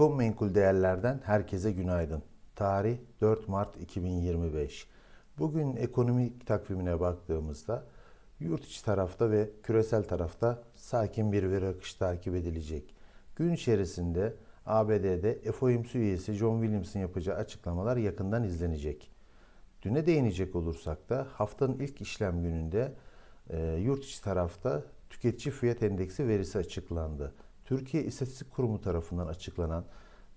İkon Menkul Değerler'den herkese günaydın. Tarih 4 Mart 2025. Bugün ekonomik takvimine baktığımızda yurt içi tarafta ve küresel tarafta sakin bir veri akışı takip edilecek. Gün içerisinde ABD'de FOMC üyesi John Williams'ın yapacağı açıklamalar yakından izlenecek. Düne değinecek olursak da haftanın ilk işlem gününde e, yurt içi tarafta tüketici fiyat endeksi verisi açıklandı. Türkiye İstatistik Kurumu tarafından açıklanan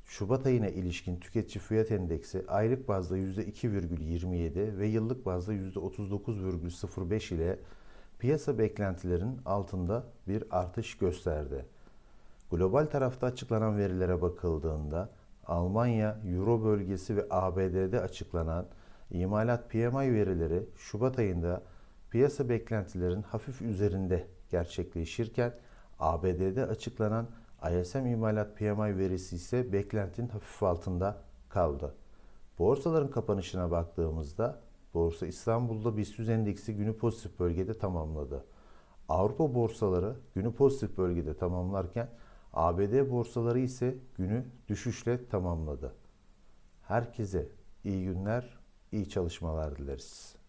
Şubat ayına ilişkin tüketici fiyat endeksi aylık bazda %2,27 ve yıllık bazda %39,05 ile piyasa beklentilerin altında bir artış gösterdi. Global tarafta açıklanan verilere bakıldığında Almanya, Euro bölgesi ve ABD'de açıklanan imalat PMI verileri Şubat ayında piyasa beklentilerin hafif üzerinde gerçekleşirken ABD'de açıklanan ISM imalat PMI verisi ise beklentinin hafif altında kaldı. Borsaların kapanışına baktığımızda Borsa İstanbul'da BIST 100 endeksi günü pozitif bölgede tamamladı. Avrupa borsaları günü pozitif bölgede tamamlarken ABD borsaları ise günü düşüşle tamamladı. Herkese iyi günler, iyi çalışmalar dileriz.